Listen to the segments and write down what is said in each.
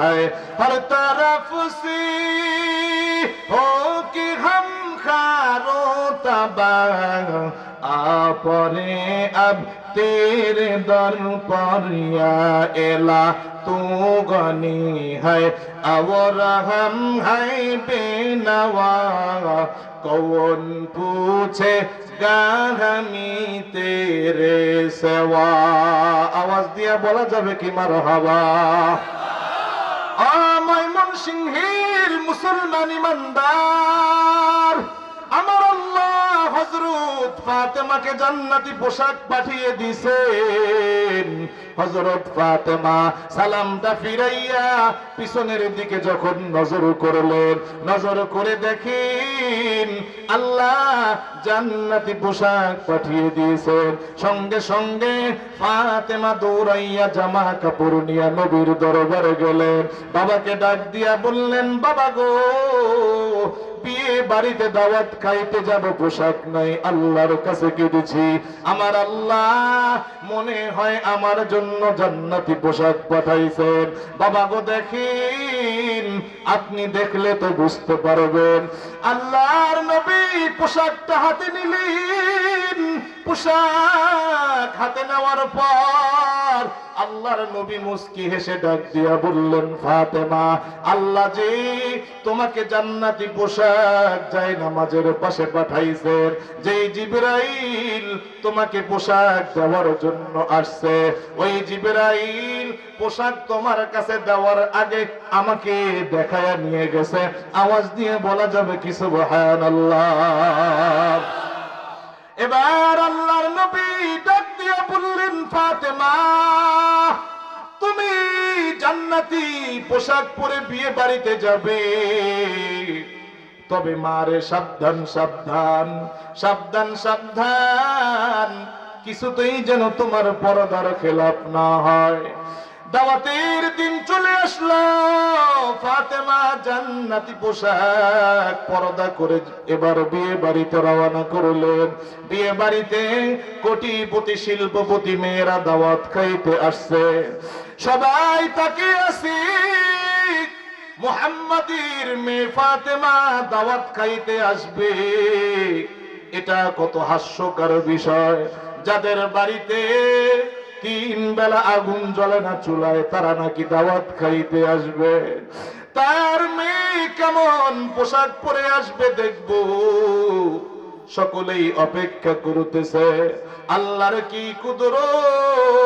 है हर तरफ से हो कि हम खारो तबाह आपने अब तेरे दर पर या एला तू गनी है और हम है बेनवा कौन पूछे গাহামি তেরে সেওয়া আওয়াজ দিয়ে বলা যাবে কি মার হাওয়া ময়মন সিংহের মুসলমান ইমানদার। ফাতেমাকে জান্নাতি পোশাক পাঠিয়ে দিছেন। হজরত ফাতেমা সালামটা ফিরাইয়া পিছনের দিকে যখন নজর করলেন, নজর করে দেখেন আল্লাহ জান্নাতি পোশাক পাঠিয়ে দিয়েছেন। সঙ্গে সঙ্গে ফাতেমা দৌড়াইয়া জামা কাপড় নিয়ে নবীর দরবারে গেলেন। বাবাকে ডাক দিয়া বললেন, বাবা গো বিয়ে বাড়িতে দাওয়াত খাইতে যাব, পোশাক নাই, আল্লাহর কাছে কেঁদেছি আমার আল্লাহ মনে হয় আমার জন্য জান্নাতি পোশাক পাঠাইছেন। বাবা গো দেখেন, আপনি দেখলে তো বুঝতে পারবেন। আল্লাহর নবী পোশাকটা হাতে নিলেন। পোশাক হাতে নেওয়ার পর আল্লাহর নবী মুস্কি হেসে ডাক দিয়া বললেন, ফাতেমা, আল্লাহ যে তোমাকে জান্নাতি পোশাক যায় নামাজের পাশে পাঠাইছেন যে জিবরাইল তোমাকে পোশাক দেওয়ার জন্য আসছে, ওই জিবরাইল পোশাক তোমার কাছে দেওয়ার আগে আমাকে দেখায়া নিয়ে গেছে, আওয়াজ দিয়ে বলা যাবে কি সুবহানাল্লাহ? এবার আল্লাহর নবী ডাক দিয়ে বললেন, ফাতেমা, তুমি জান্নাতি পোশাক পরে বিয়ে বাড়িতে যাবে। তবে মারে, সাবধান সাবধান সাবধান সাবধান। কিছুতেই যেন তোমার পরদার খেলাপ না হয়। দাওয়াতের দিন চলে আসলো। ফাতেমা জান্নাতি পোশাক পরদা করে এবার বিয়ে বাড়িতে রওনা করলেন। বিয়ে বাড়িতে কোটিপতি শিল্পপতি মেয়েরা দাওয়াত খাইতে আসছে। সবাই তাকে আসি মোহাম্মদীর মেয়ে ফাতেমা দাওয়াত খাইতে আসবে। এটা কত হাস্যকর বিষয়। যাদের বাড়িতে তিন বেলা আগুন জ্বলে না চুলায়, তারা নাকি দাওয়াত খাইতে আসবে। তার মেয়ে কেমন পোশাক পরে আসবে দেখব। সকলেই অপেক্ষা করতেছে, আল্লাহর কি কুদরত?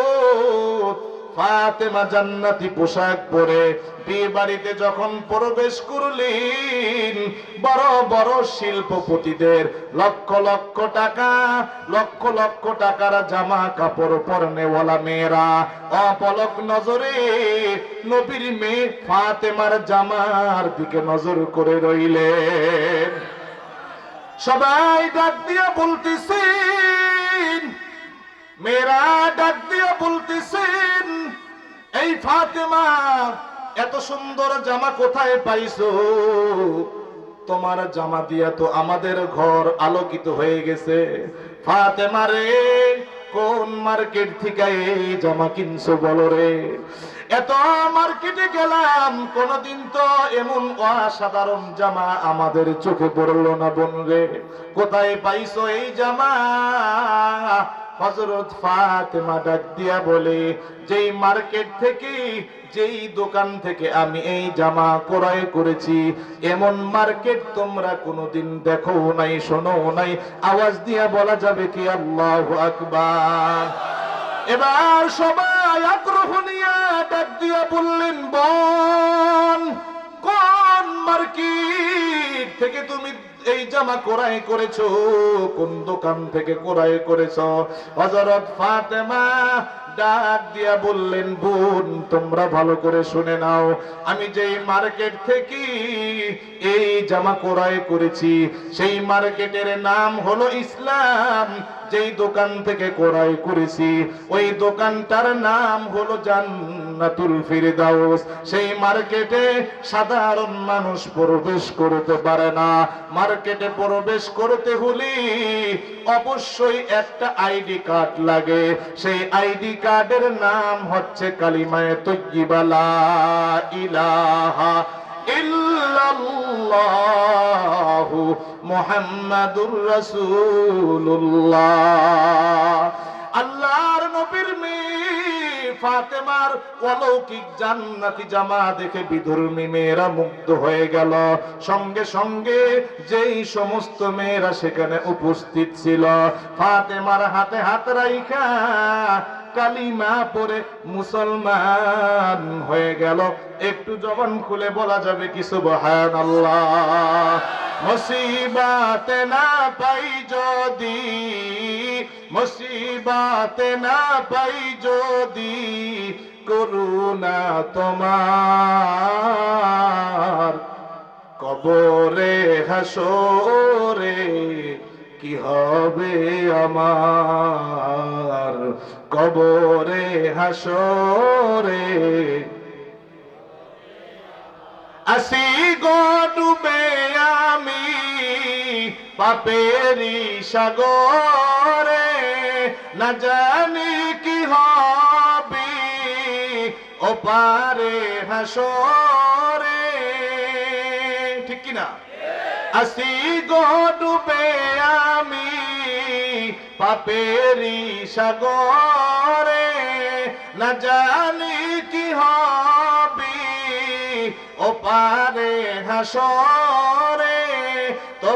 ফাতেমা জান্নাতি পোশাক পরে বিয়ে বাড়িতে যখন প্রবেশ করলেন, বড় বড় শিল্পপতিদের লক্ষ লক্ষ টাকা, লক্ষ লক্ষ টাকার জামা কাপড় পরনেওয়ালা মেয়েরা অপলক নজরে নবীর মেয়ে ফাতেমার জামার দিকে নজর করে রইলেন। সবাই ডাক দিয়া বলতেছেন, মেয়েরা ডাক দিয়া বলতেছেন এই ফাতেমা, এত সুন্দর জামা কোথায় পাইছো? তোমার জামা দিয়া তো আমাদের ঘর আলোকিত হয়ে গেছে। ফাতেমা রে, কোন মার্কেট থেকে এই জামা কিনছো বলো রে? এত মার্কেটে গেলাম, কোনদিন তো এমন অসাধারণ জামা আমাদের চোখে পড়ল না বোন রে। কোথায় পাইছো এই জামা? হজরত ফাতেমা ডাক দিয়া বলে, যেই মার্কেট থেকে, যেই দোকান থেকে আমি এই জামা ক্রয় করেছি, এমন মার্কেট তোমরা কোনোদিন দেখো নাই, শোনো নাই। আওয়াজ দিয়া বলা যাবে কি, আল্লাহ আকবার। এবার সবাই আগ্রহ এই জামা কোরাই করেছ? কোন দোকান থেকে কোরাই করেছ? হজরত ফাতেমা ডাক দিয়া বললেন, বোন, তোমরা ভালো করে শুনে নাও। আমি যেই মার্কেট থেকে এই জামা কোরাই করেছি, সেই মার্কেটের নাম হলো ইসলাম। যেই দোকান থেকে কোরাই করেছি, ওই দোকানটার নাম হলো জান্নাতুল ফিরদাউস। সেই মার্কেটে সাধারণ মানুষ প্রবেশ করতে পারে না। মার্কেটে প্রবেশ করতে হলে অবশ্যই একটা আইডি কার্ড লাগে। সেই আইডি কার্ডের নাম হচ্ছে কালিমায় তৈবালা ইলাহা ইল্লাল্লাহু মুহাম্মাদুর রাসূলুল্লাহ। আল্লাহর নবীর মেয়ে ফাতেমার অলৌকিক জান্নাতি জামা দেখে বিধর্মী মেয়েরা মুগ্ধ হয়ে গেল। সঙ্গে সঙ্গে যেই সমস্ত মেয়েরা সেখানে উপস্থিত ছিল, ফাতেমার হাতে হাত রাইখা কালিমা পরে মুসলমান হয়ে গেল। একটু জবান খুলে বলা যাবে কি সুবহান আল্লাহ মুসিবাতে না পাই যদি, মুসিবাতে না পাই যদি, করুণা তোমার। কবরে, হাসরে কি হবে আমার? কবরে, হাসরে আসি গো ডুবে পাপেরি সাগরে না জানি কি হবি। ও পারে হাসরে। ঠিক কি না? আসি গো ডুবে আমি পাপেরি সাগরে। না জানি কি হবি। ও পারে হাসরে।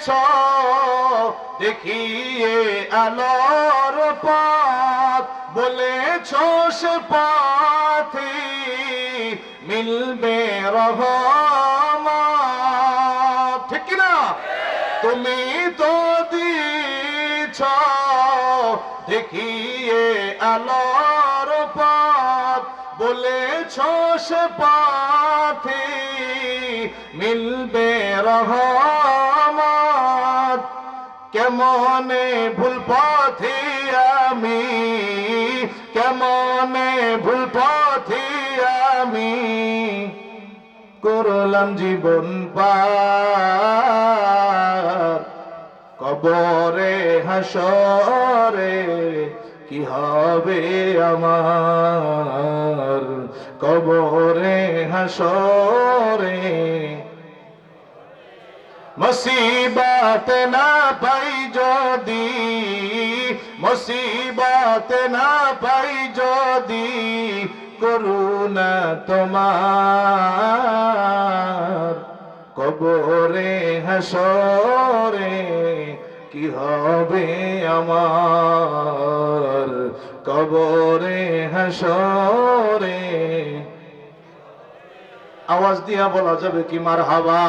দিয়েছ দেখিয়ে আলোর পথ, বলেছ সে পথে মিলবে রহমত। ঠিক না তুমি তো দিয়েছ, দেখিয়ে আলোর পথ, বলেছ সে পথে মিলবে রহমত। কেমনে ভুল পথে আমি? কেমনে ভুল পথে আমি? করলাম জীবন পার। কবরে, হাসরে কি হবে আমার? কবরে, হাসরে মুসিবত না পাই যদি, মুসিবত না পাই যদি, করুণা তোমার। কবরে, হাসরে কি হবে আমার? কবরে, হাসরে আওয়াজ দিয়া বলা যাবে কি মার হাওয়া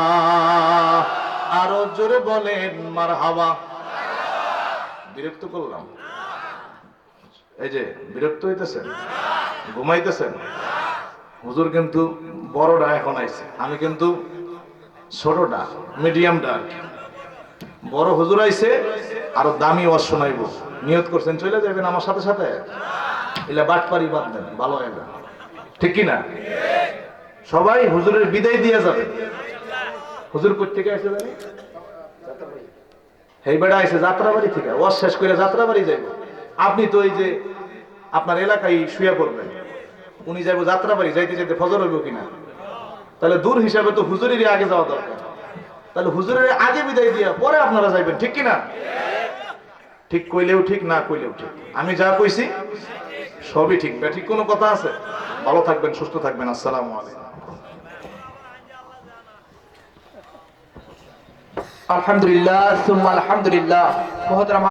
আরও জোরে বলেন মার হাওয়া বিরক্ত করলাম। এই যে, বিরক্ত হইতেছেন? ঘুমাইতেছেন? হুজুর কিন্তু বড়টা এখন আইছে। আমি কিন্তু ছোটটা মিডিয়ামটা আর কি। বড় হুজুর আইছে, আরও দামি ওয়াজ শোনাইব। নিয়ত করছেন, চলে যাবেন আমার সাথে সাথে? এলে বাটপারি বাদ দেন ভালো হবে ঠিক কি না সবাই হুজুরের বিদায় দিয়ে যাবে। হুজুর কোথেকে আসে জানি? এই বেড়া আইসে যাত্রাবাড়ি থেকে। ওয়াজ শেষ করে যাত্রাবাড়ি যাইব। আপনি তো এই যে আপনার এলাকায় শুয়ে পড়বেন। উনি যাইব যাত্রাবাড়ি, যাইতে যাইতে ফজর হইব কিনা? তাহলে দূর হিসাবে তো হুজুরেরই আগে যাওয়া দরকার। তাহলে হুজুরের আগে বিদায় দিয়া পরে আপনারা যাইবেন, ঠিক কিনা? ঠিক কইলেও ঠিক, না কইলেও ঠিক। আমি যা কইছি, সবই ঠিক। ঠিক কোনো কথা আছে? ভালো থাকবেন, সুস্থ থাকবেন। আসসালামু আলাইকুম। আলহামদুলিল্লাহ সুম্মা আলহামদুলিল্লাহ। মহতরম